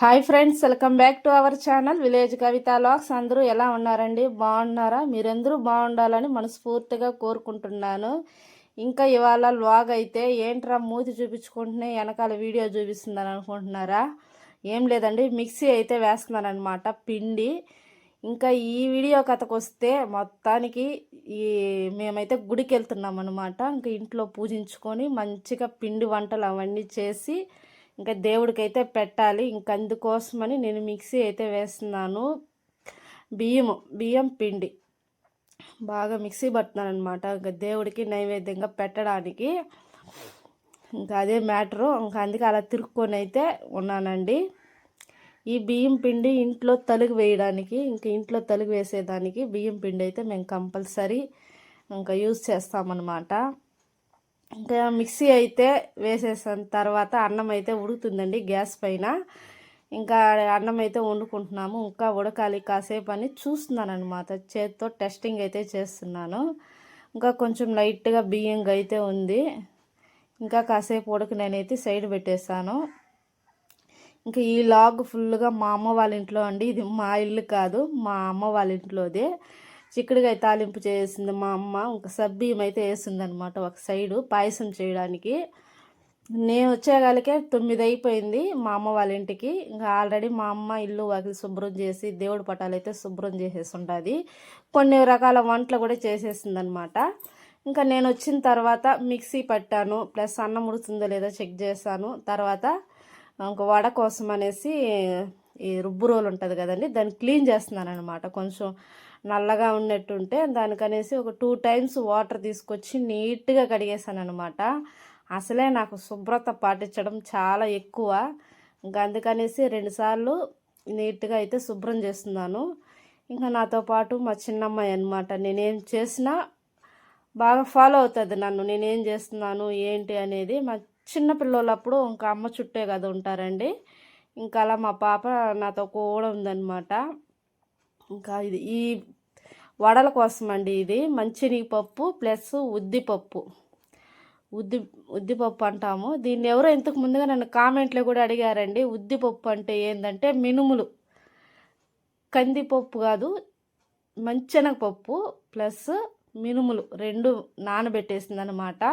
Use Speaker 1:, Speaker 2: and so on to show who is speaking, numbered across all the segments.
Speaker 1: Hi friends welcome back to our channel village Kavitha vlogs. అందరూ ఎలా ఉన్నారండి? బాగున్నారా? మీరందరూ బాగుండాలని మనస్ఫూర్తిగా కోరుకుంటున్నాను. ఇంకా ఇవాళ లాగ్ అయితే ఏంట్రా మూతి చూపించుకుంటూనే వెనకాల వీడియో చూపిస్తుందని అనుకుంటున్నారా? ఏం లేదండి మిక్సీ అయితే వేస్తున్నారనమాట పిండి. ఇంకా ఈ వీడియో కథకు వస్తే మొత్తానికి ఈ మేమైతే గుడికి వెళ్తున్నాం అనమాట ఇంకా ఇంట్లో పూజించుకొని మంచిగా పిండి వంటలు అవన్నీ చేసి ఇంకా దేవుడికైతే పెట్టాలి. ఇంక అందుకోసమని నేను మిక్సీ అయితే వేస్తున్నాను. బియ్యము బియ్యం పిండి. బాగా మిక్సీ పడుతున్నాను అనమాట ఇంకా దేవుడికి నైవేద్యంగా పెట్టడానికి. ఇంకా అదే మ్యాటరు. ఇంకా అందుకే అలా తిరుక్కొని అయితే ఉన్నానండి. ఈ బియ్యం పిండి ఇంట్లో తలుగు వేయడానికి ఇంకా ఇంట్లో తలుగు వేసేదానికి బియ్యం పిండి అయితే మేము కంపల్సరీ ఇంకా యూజ్ చేస్తామన్నమాట. ఇంకా మిక్సీ అయితే వేసేసిన. తర్వాత అన్నం అయితే ఉడుకుతుందండి గ్యాస్ పైన. ఇంకా అన్నం అయితే వండుకుంటున్నాము. ఇంకా ఉడకాలి కాసేపు అని చూస్తున్నాను అనమాట చేతితో టెస్టింగ్ అయితే చేస్తున్నాను. ఇంకా కొంచెం లైట్గా బియ్యం అయితే ఉంది. ఇంకా కాసేపు ఉడక నేనైతే సైడ్ పెట్టేస్తాను ఇంకా ఈ లాగ్ ఫుల్గా మా అమ్మ వాళ్ళ ఇంట్లో అండి. ఇది మా ఇల్లు కాదు మా అమ్మ వాళ్ళ ఇంట్లోదే. చిక్కుడుకాయ తాలింపు చేసింది మా అమ్మ. ఇంకా సబ్బీయం అయితే వేసిందనమాట ఒక సైడు పాయసం చేయడానికి. నేను వచ్చేగాలికే తొమ్మిది అయిపోయింది మా అమ్మ వాళ్ళ ఇంటికి. ఇంకా ఆల్రెడీ మా అమ్మ ఇల్లు వాకిలి శుభ్రం చేసి దేవుడి పటాలు అయితే శుభ్రం చేసేసి ఉంటుంది కొన్ని రకాల వంటలు కూడా చేసేసింది అనమాట ఇంకా నేను వచ్చిన తర్వాత మిక్సీ పట్టాను ప్లస్ అన్నం ఉడుతుందో లేదో చెక్ చేశాను. తర్వాత ఇంక వడ కోసం అనేసి ఈ రుబ్బు రోలు ఉంటుంది కదండి దాన్ని క్లీన్ చేస్తున్నాను అనమాట కొంచెం నల్లగా ఉన్నట్టుంటే దానికనేసి ఒక టూ టైమ్స్ వాటర్ తీసుకొచ్చి నీట్గా కడిగేసాను అనమాట అసలే నాకు శుభ్రత పాటించడం చాలా ఎక్కువ. ఇంకా అందుకనేసి రెండుసార్లు నీట్గా అయితే శుభ్రం చేస్తున్నాను. ఇంకా నాతో పాటు మా చిన్నమ్మాయి అనమాట నేనేం చేసినా బాగా ఫాలో అవుతుంది నన్ను. నేనేం చేస్తున్నాను ఏంటి అనేది మా చిన్న పిల్లలప్పుడు ఇంకా అమ్మ చుట్టే కదా ఉంటారండి. ఇంకా అలా మా పాప నాతో కూడా ఉందన్నమాట. ఇంకా ఇది ఈ వడల కోసం అండి ఇది. మంచినీపప్పు ప్లస్ ఉద్దిపప్పు. ఉద్ది ఉద్దిపప్పు అంటాము. దీన్ని ఎవరో ఇంతకు ముందుగా నన్ను కామెంట్లో కూడా అడిగారండి. ఉద్దిపప్పు అంటే ఏంటంటే మినుములు. కందిపప్పు కాదు మంచెనగపప్పు ప్లస్ మినుములు రెండు నానబెట్టేసింది అనమాట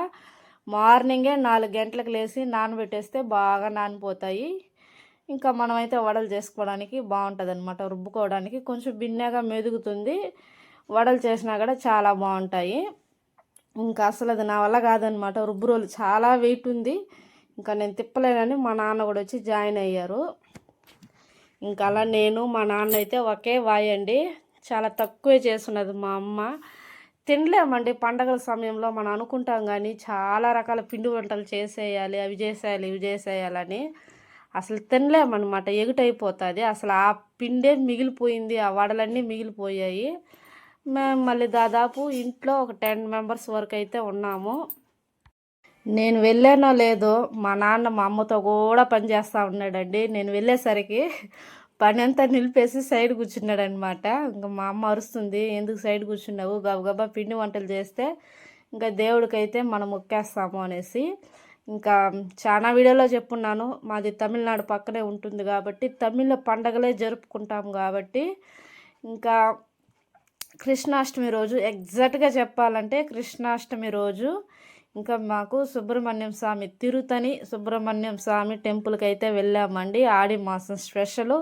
Speaker 1: మార్నింగే నాలుగు గంటలకు లేచి నానబెట్టేస్తే బాగా నానిపోతాయి. ఇంకా మనమైతే వడలు చేసుకోవడానికి బాగుంటుంది అనమాట రుబ్బుకోవడానికి. కొంచెం బిన్నెగా మెదుగుతుంది. వడలు చేసినా కూడా చాలా బాగుంటాయి. ఇంకా అసలు అది నా వల్ల కాదనమాట. రుబ్బు చాలా వెయిట్ ఉంది. ఇంకా నేను తిప్పలేనని మా నాన్న కూడా వచ్చి జాయిన్ అయ్యారు. ఇంకా అలా నేను మా నాన్న అయితే ఒకే వాయండి చాలా తక్కువే చేస్తున్నది మా అమ్మ. తినలేమండి. పండగల సమయంలో మనం అనుకుంటాం కానీ చాలా రకాల పిండి వంటలు చేసేయాలి అవి చేసేయాలి ఇవి చేసేయాలని అసలు తినలేమన్నమాట. ఎగుటైపోతుంది. అసలు ఆ పిండే మిగిలిపోయింది ఆ వడలన్నీ మిగిలిపోయాయి. మేము మళ్ళీ దాదాపు ఇంట్లో ఒక టెన్ మెంబర్స్ వరకు అయితే ఉన్నాము. నేను వెళ్ళానో లేదో మా నాన్న మా అమ్మతో కూడా పని చేస్తూ ఉన్నాడండి. నేను వెళ్ళేసరికి పని అంతా నిలిపేసి సైడ్ కూర్చున్నాడు అనమాట ఇంకా మా అమ్మ అరుస్తుంది ఎందుకు సైడ్ కూర్చున్నావు? గబగబా పిండి వంటలు చేస్తే ఇంకా దేవుడికైతే మనం మొక్కేస్తాము అనేసి. ఇంకా చాలా వీడియోలో చెప్పున్నాను మాది తమిళనాడు పక్కనే ఉంటుంది కాబట్టి తమిళ పండగలే జరుపుకుంటాం కాబట్టి ఇంకా కృష్ణాష్టమి రోజు ఎగ్జాక్ట్గా చెప్పాలంటే కృష్ణాష్టమి రోజు. ఇంకా మాకు సుబ్రహ్మణ్యం స్వామి తిరుతని సుబ్రహ్మణ్యం స్వామి టెంపుల్కి అయితే వెళ్ళామండి. ఆడి మాసం స్పెషల్.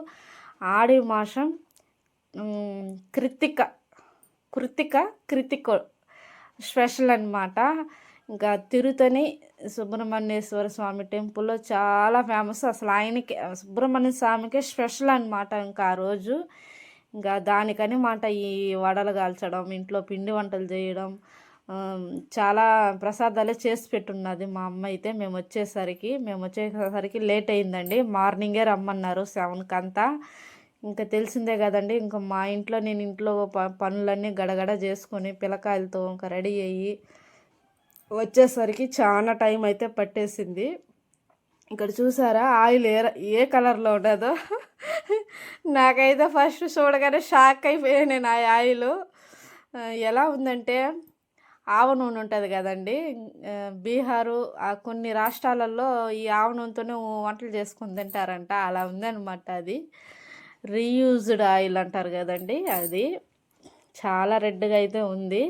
Speaker 1: ఆడి మాసం కృతిక కృతిక కృతిక స్పెషల్ అనమాట ఇంకా తిరుతని సుబ్రహ్మణ్యేశ్వర స్వామి టెంపుల్లో చాలా ఫేమస్. అసలు ఆయనకి సుబ్రహ్మణ్య స్వామికి స్పెషల్ అనమాట ఇంకా ఆ రోజు. ఇంకా దానికని మాట ఈ వడలు కాల్చడం ఇంట్లో పిండి వంటలు చేయడం చాలా ప్రసాదాలే చేసి పెట్టున్నది. మా అమ్మ అయితే మేము వచ్చేసరికి మేము వచ్చేసరికి లేట్ అయిందండి. మార్నింగే రమ్మన్నారు సెవెన్కి అంతా. ఇంకా తెలిసిందే కదండి ఇంకా మా ఇంట్లో నేను ఇంట్లో పనులన్నీ గడగడ చేసుకొని పిల్లకాయలతో ఇంకా రెడీ అయ్యి వచ్చేసరికి చాలా టైం అయితే పట్టేసింది. ఇక్కడ చూసారా? ఆయిల్ ఏ ఏ కలర్లో ఉండదో నాకైతే ఫస్ట్ చూడగానే షాక్ అయిపోయాను నేను ఆ ఆయిల్. ఎలా ఉందంటే ఆవ నూనె ఉంటుంది కదండి. బీహారు ఆ కొన్ని రాష్ట్రాలలో ఈ ఆవ నూనెతోనే వంటలు చేసుకొని తింటారంట. అలా ఉందన్నమాట అది. రీయూజ్డ్ ఆయిల్ అంటారు కదండి అది. చాలా రెడ్గా అయితే ఉంది.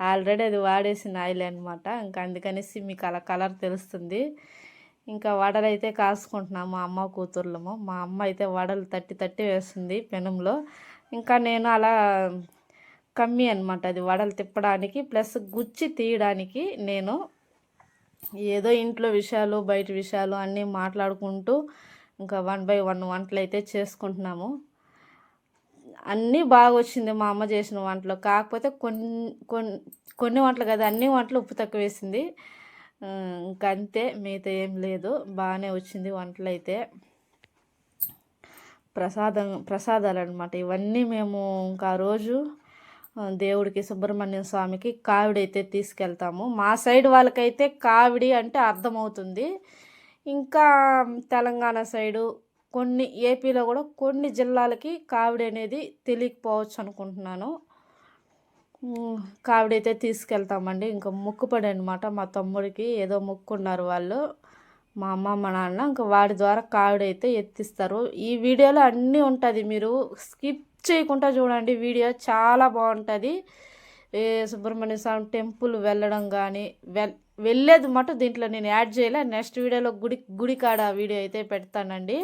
Speaker 1: ఆల్రెడీ అది వాడేసిన ఆయిల్ అనమాట ఇంకా అందుకనేసి మీకు అలా కలర్ తెలుస్తుంది. ఇంకా వడలు అయితే కాసుకుంటున్నాము మా అమ్మ కూతుర్లము. మా అమ్మ అయితే వడలు తట్టి తట్టి వేస్తుంది పెనంలో. ఇంకా నేను అలా కమ్మి అనమాట అది వడలు తిప్పడానికి ప్లస్ గుచ్చి తీయడానికి నేను ఏదో ఇంట్లో విషయాలు బయట విషయాలు అన్నీ మాట్లాడుకుంటూ ఇంకా వన్ బై వన్ వంటలు అయితే చేసుకుంటున్నాము. అన్నీ బాగా వచ్చింది మా అమ్మ చేసిన వంటలు. కాకపోతే కొన్ని కొన్ని కొన్ని వంటలు కదా అన్ని వంటలు ఉప్పు తక్కువ వేసింది. ఇంకంతే అంతే మిగతా ఏం లేదు. బాగానే వచ్చింది వంటలు అయితే ప్రసాదం ప్రసాదాలు అనమాట ఇవన్నీ మేము ఇంకా ఆ రోజు దేవుడికి సుబ్రహ్మణ్య స్వామికి కావిడి అయితే తీసుకెళ్తాము. మా సైడ్ వాళ్ళకైతే కావిడి అంటే అర్థమవుతుంది. ఇంకా తెలంగాణ సైడు కొన్ని ఏపీలో కూడా కొన్ని జిల్లాలకి కావిడి అనేది తెలియకపోవచ్చు అనుకుంటున్నాను. కావిడైతే కావిడి అయితే తీసుకెళ్తామండి. ఇంకా మొక్కుపడి అనమాట మా తమ్ముడికి ఏదో మొక్కున్నారు వాళ్ళు. మా అమ్మ మా నాన్న ఇంకా వాడి ద్వారా కావిడి అయితే ఎత్తిస్తారు. ఈ వీడియోలో అన్నీ ఉంటుంది. మీరు స్కిప్ చేయకుండా చూడండి. వీడియో చాలా బాగుంటుంది. ఏ సుబ్రహ్మణ్య స్వామి టెంపుల్ వెళ్ళడం కానీ వెల్ వెళ్ళేది మటు దీంట్లో నేను యాడ్ చేయలే. నెక్స్ట్ వీడియోలో గుడి గుడి కాడ వీడియో అయితే పెడతానండి.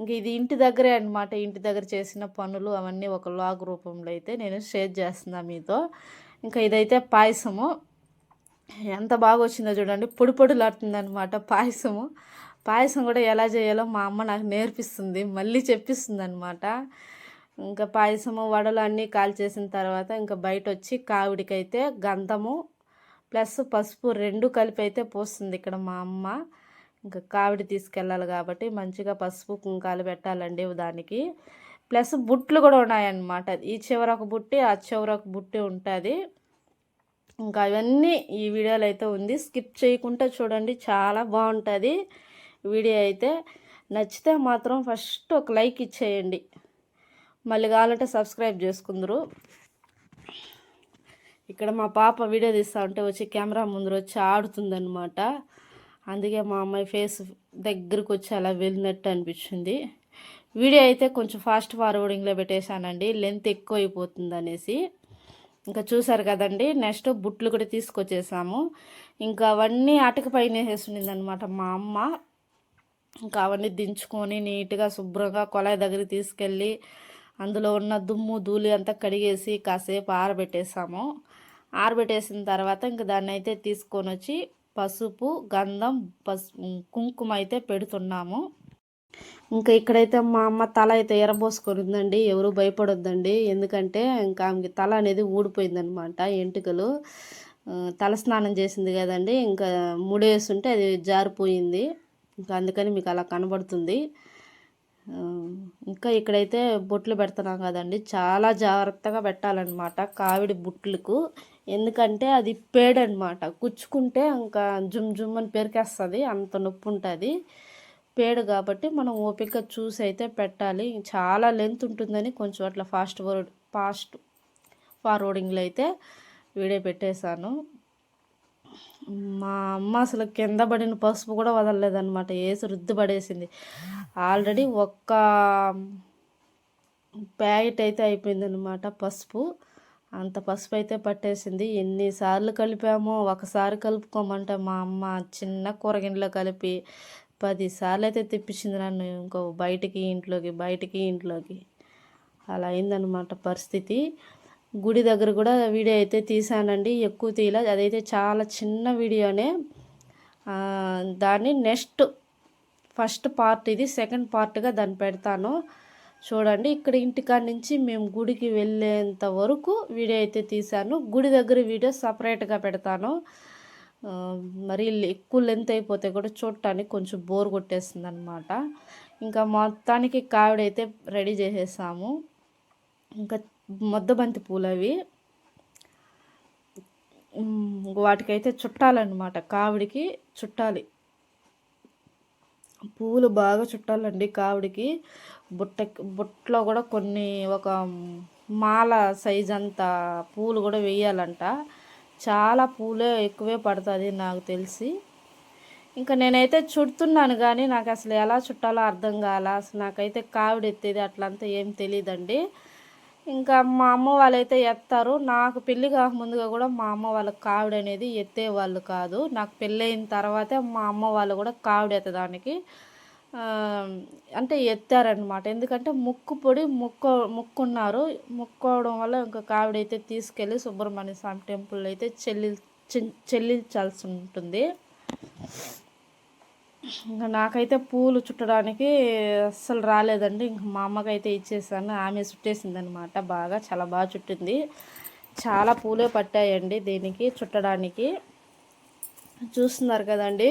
Speaker 1: ఇంక ఇది ఇంటి దగ్గరే అనమాట ఇంటి దగ్గర చేసిన పనులు అవన్నీ ఒక లాగ్ రూపంలో అయితే నేను షేర్ చేస్తున్నా మీతో. ఇంకా ఇదైతే పాయసము. ఎంత బాగా వచ్చిందో చూడండి. పొడి పొడిలాడుతుంది అనమాట పాయసము. పాయసం కూడా ఎలా చేయాలో మా అమ్మ నాకు నేర్పిస్తుంది. మళ్ళీ చెప్పిస్తుంది అనమాట ఇంకా పాయసము వడలు అన్నీ కాల్చేసిన తర్వాత ఇంకా బయట వచ్చి కావిడికైతే గంధము ప్లస్ పసుపు రెండు కలిపి అయితే పోస్తుంది ఇక్కడ మా అమ్మ. ఇంకా కావిడి తీసుకెళ్ళాలి కాబట్టి మంచిగా పసుపు కుంకాలు పెట్టాలండి దానికి. ప్లస్ బుట్లు కూడా ఉన్నాయన్నమాట. ఈ చివర ఒక బుట్టి ఆ చివర ఒక బుట్టి ఉంటుంది. ఇంకా అవన్నీ ఈ వీడియోలో అయితే ఉంది. స్కిప్ చేయకుండా చూడండి చాలా బాగుంటుంది వీడియో అయితే. నచ్చితే మాత్రం ఫస్ట్ ఒక లైక్ ఇచ్చేయండి. మళ్ళీ కావాలంటే సబ్స్క్రైబ్ చేసుకుందరు. ఇక్కడ మా పాప వీడియో తీస్తా ఉంటే వచ్చి కెమెరా ముందర వచ్చి ఆడుతుందన్నమాట. అందుకే మా అమ్మాయి ఫేస్ దగ్గరికి వచ్చి అలా వెళ్ళినట్టు అనిపించింది. వీడియో అయితే కొంచెం ఫాస్ట్ ఫార్వర్డింగ్లో పెట్టేశానండి. లెంత్ ఎక్కువ అయిపోతుంది అనేసి ఇంకా చూసారు కదండి నెక్స్ట్ బుట్లు కూడా తీసుకొచ్చేసాము. ఇంకా అవన్నీ అటక పైన వేసేసింది అనమాట మా అమ్మ. ఇంకా అవన్నీ దించుకొని నీట్గా శుభ్రంగా కొలాయి దగ్గరికి తీసుకెళ్ళి అందులో ఉన్న దుమ్ము ధూళి అంతా కడిగేసి కాసేపు ఆరబెట్టేసాము. ఆరబెట్టేసిన తర్వాత ఇంకా దాన్ని అయితే తీసుకొని వచ్చి పసుపు గంధం పసు కుంకుమ అయితే పెడుతున్నాము. ఇంకా ఇక్కడైతే మా అమ్మ తల అయితే ఎరబోసుకొని ఉందండి ఎవరు భయపడొద్దండి. ఎందుకంటే ఇంకా ఆమెకి తల అనేది ఊడిపోయిందనమాట ఎంటుకలు. తల స్నానం చేసింది కదండి. ఇంకా ముడేసుంటే అది జారిపోయింది. ఇంకా అందుకని మీకు అలా కనబడుతుంది. ఇంకా ఇక్కడైతే బొట్లు పెడుతున్నాం కదండి. చాలా జాగ్రత్తగా పెట్టాలన్నమాట కావిడి బుట్లకు. ఎందుకంటే అది పేడనమాట. కుచ్చుకుంటే ఇంకా జుమ్ జుమ్ అని పెరికేస్తుంది అంత నొప్పి ఉంటుంది పేడు కాబట్టి మనం ఓపిక చూసి అయితే పెట్టాలి. చాలా లెంత్ ఉంటుందని కొంచెం అట్లా ఫాస్ట్ ఫార్వర్డ్ ఫాస్ట్ ఫార్వర్డింగ్లో అయితే వీడియో పెట్టేశాను. మా అమ్మ అసలు కింద పడిన పసుపు కూడా వదలలేదన్నమాట. వేసి రుద్ది పడేసింది ఆల్రెడీ ఒక్క ప్యాకెట్ అయితే అయిపోయిందనమాట పసుపు. అంత పసుపు అయితే పట్టేసింది ఎన్నిసార్లు కలిపామో ఒకసారి కలుపుకోమంటే మా అమ్మ చిన్న కూరగిన్నెలో కలిపి పదిసార్లు అయితే తెప్పించింది నన్ను ఇంకో బయటికి ఇంట్లోకి బయటికి ఇంట్లోకి. అలా అయిందనమాట పరిస్థితి. గుడి దగ్గర కూడా వీడియో అయితే తీసానండి ఎక్కువ తీయలే అదైతే చాలా చిన్న వీడియోనే. దాన్ని నెక్స్ట్ ఫస్ట్ పార్ట్ ఇది సెకండ్ పార్ట్గా దాన్ని పెడతాను. చూడండి ఇక్కడ ఇంటికాడ నుంచి మేము గుడికి వెళ్ళేంత వరకు వీడియో అయితే తీశాను. గుడి దగ్గర వీడియో సపరేట్గా పెడతాను. మరి ఎక్కువ లెంత్ అయిపోతే కూడా చూడటానికి కొంచెం బోర్ కొట్టేస్తుంది అనమాట ఇంకా మొత్తానికి కావిడైతే రెడీ చేసేసాము. ఇంకా మొద్దబంతి పూలు అవి. వాటికైతే చుట్టాలన్నమాట. కావిడికి చుట్టాలి. పూలు బాగా చుట్టాలండి కావిడికి. బుట్ట బుట్టలో కూడా కొన్ని ఒక మాల సైజ్ అంత పూలు కూడా వేయాలంట. చాలా పూలే ఎక్కువే పడుతుంది నాకు తెలిసి. ఇంకా నేనైతే చుడుతున్నాను కానీ నాకు అసలు ఎలా చుట్టాలో అర్థం కాల. అసలు నాకైతే కావిడెత్తేది అట్లంతా ఏం తెలియదండి ఇంకా మా అమ్మ వాళ్ళైతే ఎత్తారు. నాకు పెళ్ళి కాకముందుగా కూడా మా అమ్మ వాళ్ళ కావిడి అనేది ఎత్తేవాళ్ళు కాదు. నాకు పెళ్ళైన తర్వాతే మా అమ్మ వాళ్ళు కూడా కావిడెత్తడానికి అంటే ఎత్తారనమాట ఎందుకంటే ముక్కు పొడి ముక్కు ముక్కున్నారు. ముక్కోవడం వల్ల ఇంకా కావిడైతే తీసుకెళ్ళి సుబ్రహ్మణ్య స్వామి టెంపుల్ అయితే చెల్లి చెల్లించాల్సి ఉంటుంది. ఇంకా నాకైతే పూలు చుట్టడానికి అస్సలు రాలేదండి. ఇంక మా అమ్మకైతే ఇచ్చేసాను. ఆమె చుట్టేసిందనమాట బాగా చాలా బాగా చుట్టింది. చాలా పూలే పట్టాయండి దీనికి చుట్టడానికి. చూస్తున్నారు కదండి.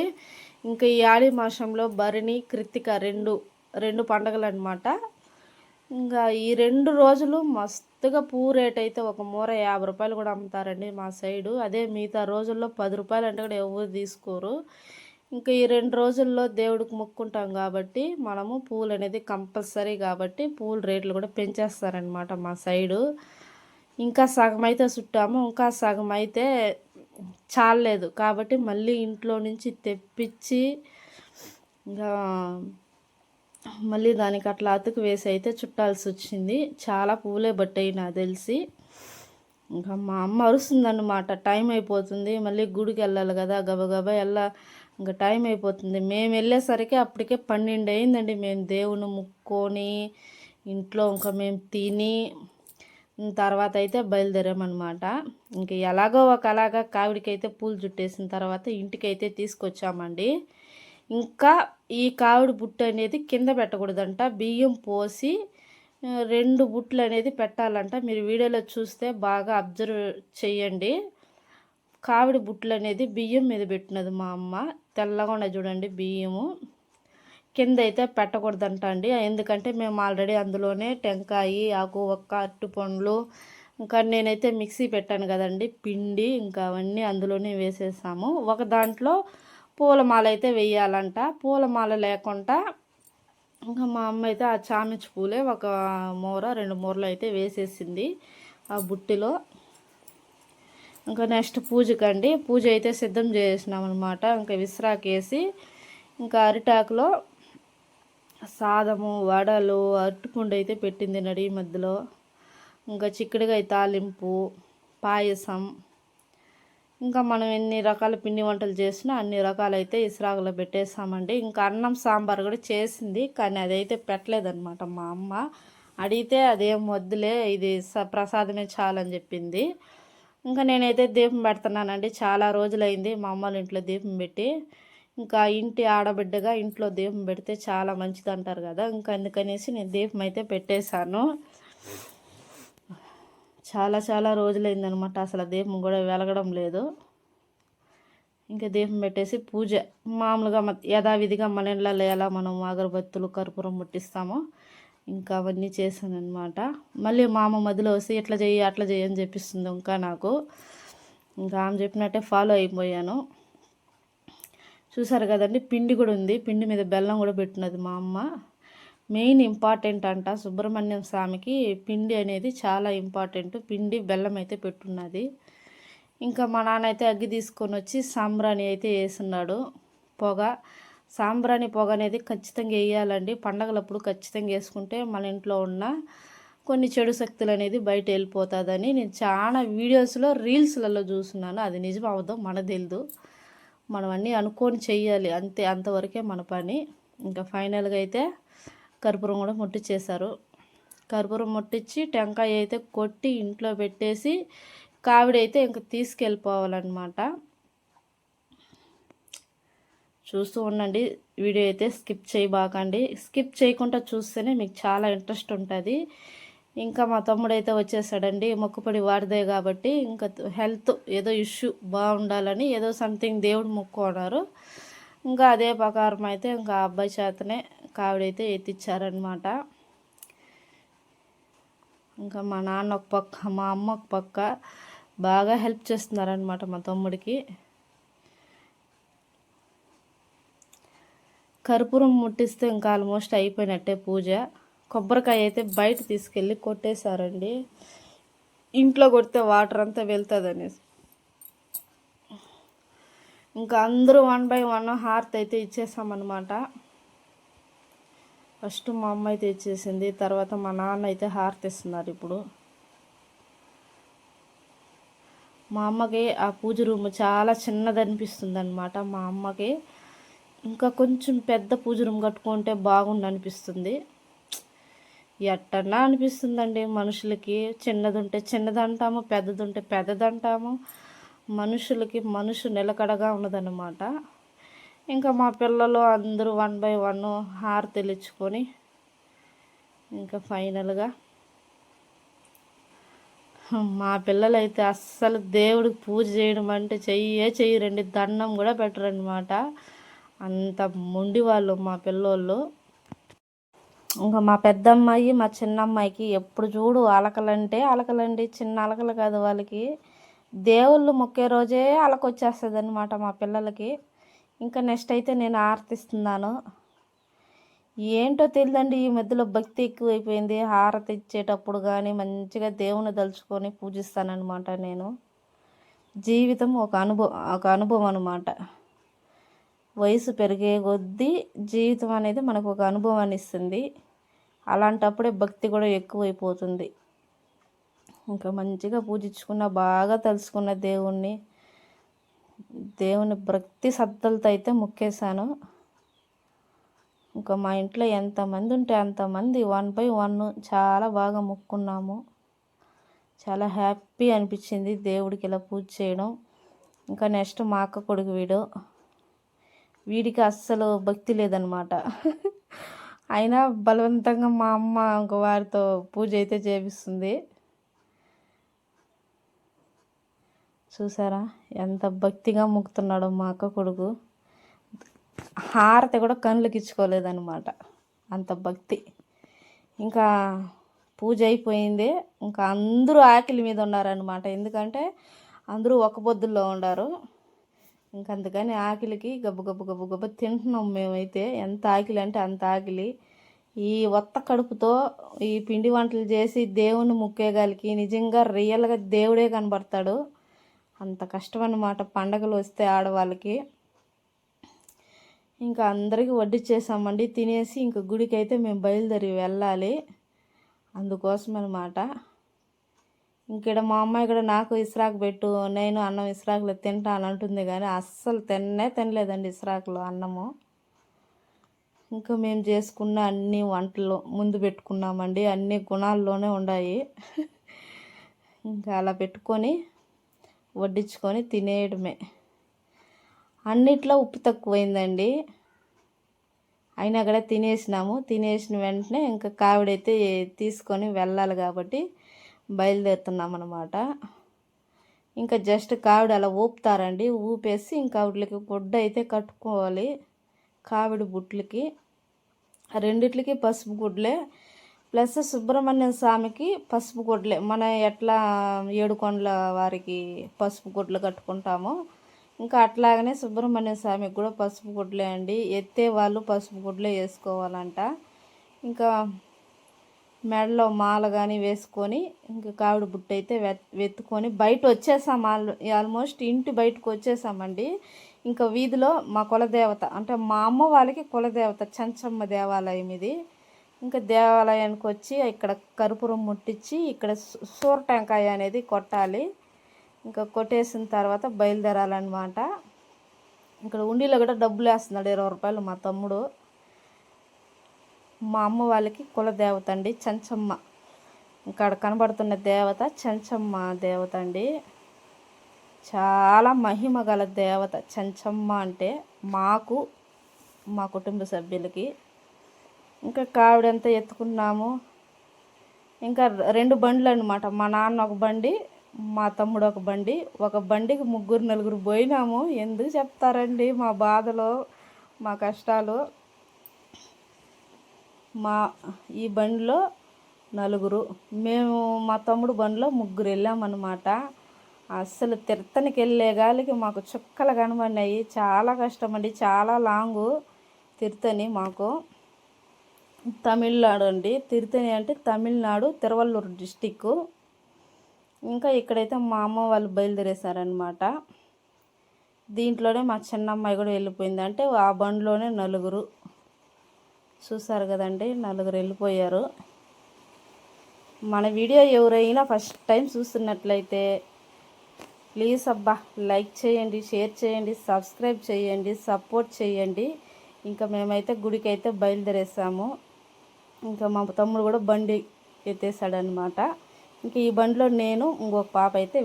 Speaker 1: ఇంకా ఈ ఆడి మాసంలో భరణి కృత్తిక రెండు రెండు పండగలు అనమాట ఇంకా ఈ రెండు రోజులు మస్తుగా పూ రేట్ అయితే ఒక మూర యాభై రూపాయలు కూడా అమ్ముతారండి మా సైడు. అదే మిగతా రోజుల్లో పది రూపాయలు అంటే కూడా ఎవరు తీసుకోరు. ఇంకా ఈ రెండు రోజుల్లో దేవుడికి మొక్కుంటాం కాబట్టి మనము పూలు అనేది కంపల్సరీ కాబట్టి పూల రేట్లు కూడా పెంచేస్తారనమాట మా సైడు. ఇంకా సగం అయితే చుట్టాము ఇంకా సగం అయితే చాలలేదు. కాబట్టి మళ్ళీ ఇంట్లో నుంచి తెప్పించి ఇంకా మళ్ళీ దానికి అట్లా అతుకు వేసి అయితే చుట్టాల్సి వచ్చింది. చాలా పూలే పట్టాయి నాకు తెలిసి. ఇంకా మా అమ్మ అరుస్తుందన్నమాట. టైం అయిపోతుంది. మళ్ళీ గుడికి వెళ్ళాలి కదా గబగబా వెళ్ళ. ఇంకా టైం అయిపోతుంది. మేము వెళ్ళేసరికి అప్పటికే పన్నెండు అయిందండి. మేము దేవుని ముక్కొని ఇంట్లో ఇంకా మేము తిని తర్వాత అయితే బయలుదేరామన్నమాట. ఇంక ఎలాగో ఒకలాగా కావిడికైతే పూలు చుట్టేసిన తర్వాత ఇంటికైతే తీసుకొచ్చామండి. ఇంకా ఈ కావిడి బుట్ట అనేది కింద పెట్టకూడదంట. బియ్యం పోసి రెండు బుట్లు అనేది పెట్టాలంట. మీరు వీడియోలో చూస్తే బాగా అబ్జర్వ్ చేయండి కావిడి బుట్లు అనేది బియ్యం మీద పెట్టినది మా అమ్మ. తెల్లగా చూడండి బియ్యము. కింద అయితే పెట్టకూడదంట అండి. ఎందుకంటే మేము ఆల్రెడీ అందులోనే టెంకాయ ఆకు ఒక్క అట్టు పండ్లు ఇంకా నేనైతే మిక్సీ పెట్టాను కదండి. పిండి ఇంకా అవన్నీ అందులోనే వేసేసాము. ఒక దాంట్లో పూలమాల అయితే వేయాలంట. పూలమాల లేకుండా ఇంకా మా అమ్మ అయితే ఆ చామిచ్చి పూలే ఒక మూర రెండు మూరలు అయితే వేసేసింది ఆ బుట్టిలో. ఇంకా నెక్స్ట్ పూజకండి పూజ అయితే సిద్ధం చేసినాం అనమాట ఇంకా విశ్రాకేసి ఇంకా అరిటాకులో సాదము వడలు అరటిపండు అయితే పెట్టింది నడి మధ్యలో. ఇంకా చిక్కుడుకాయ తాలింపు పాయసం. ఇంకా మనం ఎన్ని రకాల పిండి వంటలు చేసినా అన్ని రకాలైతే ఇసురాకులో పెట్టేసామండి ఇంకా అన్నం సాంబార్ కూడా చేసింది కానీ అదైతే పెట్టలేదన్నమాట మా అమ్మ. అడిగితే అదేం వద్దులే ఇది స ప్రసాదమే చాలని చెప్పింది. ఇంకా నేనైతే దీపం పెడుతున్నానండి. చాలా రోజులైంది మా అమ్మ ఇంట్లో దీపం పెట్టి. ఇంకా ఇంటి ఆడబిడ్డగా ఇంట్లో దీపం పెడితే చాలా మంచిది అంటారు కదా. ఇంకా అందుకనేసి నేను దీపం అయితే పెట్టేశాను. చాలా చాలా రోజులైందనమాట అసలు దీపం కూడా వెలగడం లేదు. ఇంకా దీపం పెట్టేసి పూజ. మామూలుగా మ- యథావిధిగా మన ఇళ్ళల్లో ఎలా మనం అగరబత్తులు కర్పూరం ముట్టిస్తామో ఇంకా అవన్నీ చేశానమాట మళ్ళీ మామ మధ్యలో వస్తే ఇట్లా చెయ్యి అట్లా చేయి అని చెప్పిస్తుంది ఇంకా నాకు. ఇంకా ఆమె చెప్పినట్టే ఫాలో అయిపోయాను. చూసారు కదండి? పిండి కూడా ఉంది. పిండి మీద బెల్లం కూడా పెట్టినది మా అమ్మ. మెయిన్ ఇంపార్టెంట్ అంట సుబ్రహ్మణ్యం స్వామికి పిండి అనేది చాలా ఇంపార్టెంట్. పిండి బెల్లం అయితే పెట్టున్నది. ఇంకా మా నాన్న అయితే అగ్గి తీసుకొని వచ్చి సాంబ్రాణి అయితే వేస్తున్నాడు పొగ సాంబ్రాణి పొగ అనేది ఖచ్చితంగా వేయాలండి. పండగలప్పుడు ఖచ్చితంగా వేసుకుంటే మన ఇంట్లో ఉన్న కొన్ని చెడు శక్తులు అనేది బయట వెళ్ళిపోతుందని నేను చాలా వీడియోస్లో రీల్స్లలో చూస్తున్నాను. అది నిజం అవద్దు మన తెలియదు మనం అన్నీ అనుకొని చెయ్యాలి. అంతే అంతవరకే మన పని. ఇంకా ఫైనల్గా అయితే కర్పూరం కూడా ముట్టించేశారు కర్పూరం ముట్టించి టెంకాయ అయితే కొట్టి ఇంట్లో పెట్టేసి కావిడైతే ఇంకా తీసుకెళ్ళిపోవాలన్నమాట. చూస్తూ ఉండండి. వీడియో అయితే స్కిప్ చేయబాకండి. స్కిప్ చేయకుండా చూస్తేనే మీకు చాలా ఇంట్రెస్ట్ ఉంటుంది. ఇంకా మా తమ్ముడైతే వచ్చేసాడండి మొక్కుపడి వాడిదే కాబట్టి ఇంకా హెల్త్ ఏదో ఇష్యూ బాగుండాలని ఏదో సంథింగ్ దేవుడు మొక్కున్నారు ఇంకా అదే ప్రకారం అయితే ఇంకా ఆ అబ్బాయి చేతనే కావిడైతే ఎత్తిచ్చారనమాట ఇంకా మా నాన్న ఒక పక్క మా అమ్మ ఒక పక్క బాగా హెల్ప్ చేస్తున్నారనమాట మా తమ్ముడికి. కర్పూరం ముట్టిస్తే ఇంకా ఆల్మోస్ట్ అయిపోయినట్టే పూజ. కొబ్బరికాయ అయితే బయట తీసుకెళ్ళి కొట్టేశారండి. ఇంట్లో కొడితే వాటర్ అంతా వెళ్తుంది అనేసి ఇంకా అందరూ వన్ బై వన్ హార్త్ అయితే ఇచ్చేసామన్నమాట. ఫస్ట్ మా అమ్మ అయితే ఇచ్చేసింది తర్వాత మా నాన్న అయితే హారతి ఇస్తున్నారు ఇప్పుడు. మా అమ్మకి ఆ పూజ రూమ్ చాలా చిన్నది అనిపిస్తుంది అనమాట మా అమ్మకి ఇంకా కొంచెం పెద్ద పూజ రూమ్ కట్టుకుంటే బాగుండు అనిపిస్తుంది. ఎట్టన్నా అనిపిస్తుందండి మనుషులకి. చిన్నది ఉంటే చిన్నది అంటాము పెద్దది ఉంటే పెద్దది అంటాము మనుషులకి మనుషు నిలకడగా ఉన్నదన్నమాట. ఇంకా మా పిల్లలు అందరూ వన్ బై వన్ హార్ ఇచ్చుకొని ఇంకా ఫైనల్గా మా పిల్లలైతే అస్సలు దేవుడికి పూజ చేయడం అంటే చెయ్యే చెయ్యరండి. దండం కూడా పెట్టరనమాట అంత మొండి వాళ్ళు మా పిల్లోళ్ళు. ఇంకా మా పెద్దమ్మాయి మా చిన్నమ్మాయికి ఎప్పుడు చూడు అలకలంటే అలకలండి చిన్న అలకలు కాదు వాళ్ళకి. దేవుళ్ళు మొక్కే రోజే అలకొచ్చేస్తుంది అనమాట మా పిల్లలకి. ఇంకా నెక్స్ట్ అయితే నేను ఆర్తిస్తున్నాను. ఏంటో తెలియదండి ఈ మధ్యలో భక్తి ఎక్కువైపోయింది. హారతి ఇచ్చేటప్పుడు కానీ మంచిగా దేవుని దలుచుకొని పూజిస్తానన్నమాట నేను. జీవితం ఒక అనుభవం ఒక అనుభవం అనమాట వయసు పెరిగే కొద్దీ జీవితం అనేది మనకు ఒక అనుభవాన్ని ఇస్తుంది. అలాంటప్పుడే భక్తి కూడా ఎక్కువైపోతుంది. ఇంకా మంచిగా పూజించుకున్న బాగా తెలుసుకున్న దేవుణ్ణి దేవుని భక్తి సద్దలతో అయితే మొక్కేశాను. ఇంకా మా ఇంట్లో ఎంతమంది ఉంటే అంతమంది వన్ బై వన్ చాలా బాగా మొక్కున్నాము. చాలా హ్యాపీ అనిపించింది దేవుడికి ఇలా పూజ చేయడం. ఇంకా నెక్స్ట్ మా అక్క కొడుకు వీడు. వీడికి అస్సలు భక్తి లేదనమాట. అయినా బలవంతంగా మా అమ్మ ఒక వారితో పూజ అయితే చేపిస్తుంది. చూసారా? ఎంత భక్తిగా మొక్కుతున్నాడో మా అక్క కొడుకు. హారతి కూడా కళ్ళకి ఇచ్చుకోలేదనమాట. అంత భక్తి. ఇంకా పూజ అయిపోయింది. ఇంకా అందరూ ఆకలి మీద ఉన్నారనమాట. ఎందుకంటే అందరూ ఒక పొద్దుల్లో ఉన్నారు ఇంకా అందుకని ఆకలికి గబ్బు గబ్బు గబ్బు గబ్బు తింటున్నాం మేమైతే. ఎంత ఆకలి అంటే అంత ఆకలి. ఈ ఒత్త కడుపుతో ఈ పిండి వంటలు చేసి దేవుని ముక్కేగాలికి నిజంగా రియల్గా దేవుడే కనబడతాడు. అంత కష్టం అన్నమాట పండగలు వస్తే ఆడవాళ్ళకి. ఇంకా అందరికీ వడ్డిచ్చేసామండి తినేసి ఇంక గుడికి అయితే మేము బయలుదేరి వెళ్ళాలి. అందుకోసం అనమాట ఇక్కడ మా అమ్మాయి కూడా నాకు ఇస్రాకు పెట్టు నేను అన్నం ఇస్రాకులో అని అంటుంది కానీ అస్సలు తిన్నే తినలేదండి ఇస్రాకులో అన్నము. ఇంకా మేము చేసుకున్న అన్ని వంటలు ముందు పెట్టుకున్నామండి. అన్ని గుణాల్లోనే ఉన్నాయి ఇంకా అలా పెట్టుకొని వడ్డించుకొని తినేయడమే. అన్నిట్లో ఉప్పు తక్కువైందండి. అయినా కూడా తినేసినాము. తినేసిన వెంటనే ఇంకా కావిడైతే తీసుకొని వెళ్ళాలి కాబట్టి బయలుదేరుతున్నాం అనమాట ఇంకా జస్ట్ కావిడ అలా ఊపుతారండి. ఊపేసి ఇంకా వాటికి గుడ్డ అయితే కట్టుకోవాలి. కావిడి బుట్లకి. రెండిట్లకి పసుపు గుడ్లే. ప్లస్ సుబ్రహ్మణ్యం స్వామికి పసుపు గుడ్లే. మన ఎట్లా ఏడుకొండల వారికి పసుపు గుడ్లు కట్టుకుంటామో. ఇంకా అట్లాగనే సుబ్రహ్మణ్యం స్వామికి కూడా పసుపు గుడ్లే అండి. ఎత్తే వాళ్ళు పసుపు గుడ్లే వేసుకోవాలంట. ఇంకా మెడలో మాల కానీ వేసుకొని ఇంకా కావిడి బుట్ట అయితే వెతుకొని బయట వచ్చేసాం ఆల్మోస్ట్ ఇంటి బయటకు వచ్చేసామండి. ఇంకా వీధిలో మా కులదేవత అంటే మా అమ్మ వాళ్ళకి కులదేవత చంచమ్మ దేవాలయం ఇది. ఇంకా దేవాలయానికి వచ్చి ఇక్కడ కర్పూరం ముట్టించి ఇక్కడ సూర టెంకాయ అనేది కొట్టాలి. ఇంకా కొట్టేసిన తర్వాత బయలుదేరాలన్నమాట. ఇక్కడ ఉండిలో కూడా డబ్బులు వేస్తున్నాడు ఇరవై రూపాయలు మా తమ్ముడు. మా అమ్మ వాళ్ళకి కులదేవత అండి చంచమ్మ. ఇక్కడ కనబడుతున్న దేవత చంచమ్మ దేవత అండి. చాలా మహిమ గల దేవత చంచమ్మ అంటే మాకు మా కుటుంబ సభ్యులకి. ఇంకా కావిడంతా ఎత్తుకున్నాము. ఇంకా రెండు బండ్లు అనమాట మా నాన్న ఒక బండి మా తమ్ముడు ఒక బండి. ఒక బండికి ముగ్గురు నలుగురు పోయినాము. ఎందుకు చెప్తారండి మా బాధలు మా కష్టాలు. మా ఈ బండిలో నలుగురు. మేము మా తమ్ముడు బండిలో ముగ్గురు వెళ్ళామన్నమాట. అస్సలు తిరుత్తనికి వెళ్ళే గాలికి మాకు చుక్కలు కనబడినాయి. చాలా కష్టం అండి చాలా లాంగు తిరుతని మాకు. తమిళనాడు అండి. తిరుతని అంటే తమిళనాడు తిరువల్లూరు డిస్టిక్ ఇంకా ఇక్కడైతే మా అమ్మ వాళ్ళు బయలుదేరేశారనమాట దీంట్లోనే మా చిన్నమ్మాయి కూడా వెళ్ళిపోయింది. అంటే ఆ బండిలోనే నలుగురు. చూసారు కదండి నలుగురు వెళ్ళిపోయారు. మన వీడియో ఎవరైనా ఫస్ట్ టైం చూస్తున్నట్లయితే ప్లీజ్ అబ్బా లైక్ చేయండి షేర్ చేయండి సబ్స్క్రైబ్ చేయండి సపోర్ట్ చేయండి. ఇంకా మేమైతే గుడికి అయితే బయలుదేరేసాము. ఇంకా మా తమ్ముడు కూడా బండి ఎత్తేసాడనమాట ఇంకా ఈ బండిలో నేను ఇంకొక పాప అయితే